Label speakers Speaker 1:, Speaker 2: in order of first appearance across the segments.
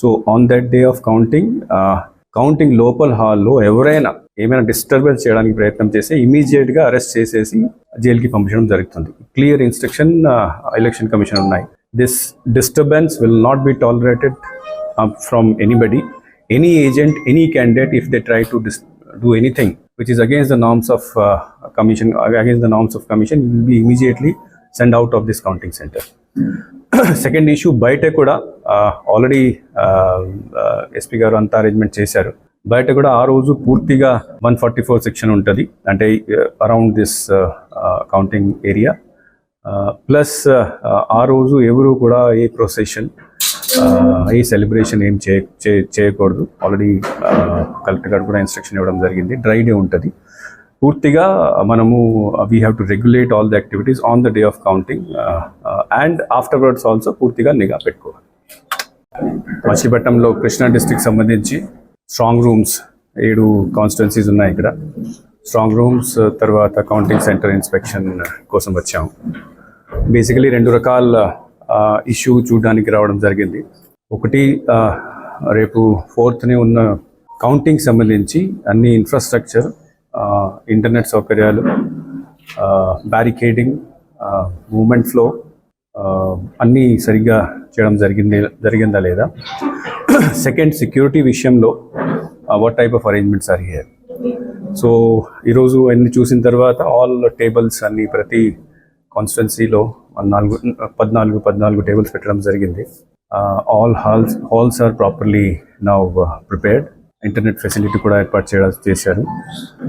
Speaker 1: So on that day of counting counting లోపల హాల్లో ఎవరైనా ఏమైనా డిస్టర్బెన్స్ చేయడానికి ప్రయత్నం చేస్తే ఇమీడియట్గా అరెస్ట్ చేసేసి జైలుకి పంపించడం జరుగుతుంది. క్లియర్ ఇన్స్ట్రక్షన్ ఎలక్షన్ కమిషన్ ఉన్నాయి. This disturbance will not be tolerated from anybody any agent any candidate if they try to do anything which is against the norms of uh, commission against the norms of commission you will be immediately sent out of this counting center. Second issue బయట కూడా already SP గారు అంతా arrangement చేశారు. బయట కూడా ఆ రోజు పూర్తిగా వన్ ఫార్టీ ఫోర్ సెక్షన్ ఉంటుంది. అంటే around this counting area. Plus ఆ రోజు ఎవరు కూడా ఏ ప్రొసెషన్ ఏ సెలబ్రేషన్ ఏం చేయ చేయకూడదు. ఆల్రెడీ కలెక్టర్ గారు కూడా ఇన్స్ట్రక్షన్ ఇవ్వడం జరిగింది. డ్రై డే ఉంటుంది. పూర్తిగా మనము we have to regulate all the activities on the day of counting and afterwards also పూర్తిగా నిఘా పెట్టుకోవాలి. మచిలీపట్నంలో కృష్ణా డిస్టిక్ సంబంధించి స్ట్రాంగ్ రూమ్స్ ఏడు కాన్స్టిట్యున్సీస్ ఉన్నాయి ఇక్కడ. స్ట్రాంగ్ రూమ్స్ uh, తర్వాత కౌంటింగ్ సెంటర్ ఇన్స్పెక్షన్ కోసం వచ్చాము. బేసికలీ రెండు రకాల uh, ఇష్యూ చూడడానికి రావడం జరిగింది. ఒకటి uh, రేపు ఫోర్త్ని ఉన్న కౌంటింగ్ సంబంధించి అన్ని ఇన్ఫ్రాస్ట్రక్చర్ ఇంటర్నెట్ సౌకర్యాలు బ్యారికేడింగ్ మూమెంట్ ఫ్లో అన్నీ సరిగ్గా చేయడం జరిగింది జరిగిందా లేదా? సెకండ్ సెక్యూరిటీ విషయంలో what type of arrangements are here so ఈరోజు అన్ని చూసిన తర్వాత ఆల్ టేబుల్స్ అన్ని ప్రతి కాన్స్టిట్యున్సీలో నాలుగు పద్నాలుగు పద్నాలుగు టేబుల్స్ పెట్టడం జరిగింది. All halls halls are properly now prepared internet facility కూడా ఏర్పాటు చేయడం చేశారు.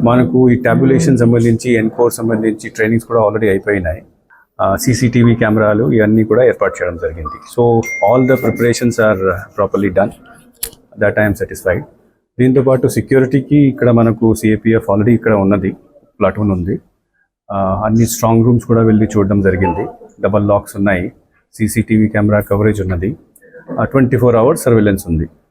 Speaker 1: మనకు ఈ టాబ్యులేషన్ సంబంధించి ఎన్కోర్ సంబంధించి ట్రైనింగ్స్ కూడా ఆల్రెడీ అయిపోయినాయి. సీసీటీవీ కెమెరాలు ఇవన్నీ కూడా ఏర్పాటు చేయడం జరిగింది. So all the preparations are properly done that I'm satisfied దీంతో పాటు సెక్యూరిటీకి ఇక్కడ మనకు సిఏపిఎఫ్ ఆల్రెడీ ఇక్కడ ఉన్నది. ప్లాటూన్ ఉంది. అన్ని స్ట్రాంగ్ రూమ్స్ కూడా వెళ్ళి చూడడం జరిగింది. డబల్ లాక్స్ ఉన్నాయి. సీసీటీవీ కెమెరా కవరేజ్ ఉన్నది. ట్వంటీ ఫోర్ అవర్స్ సర్వేలెన్స్ ఉంది.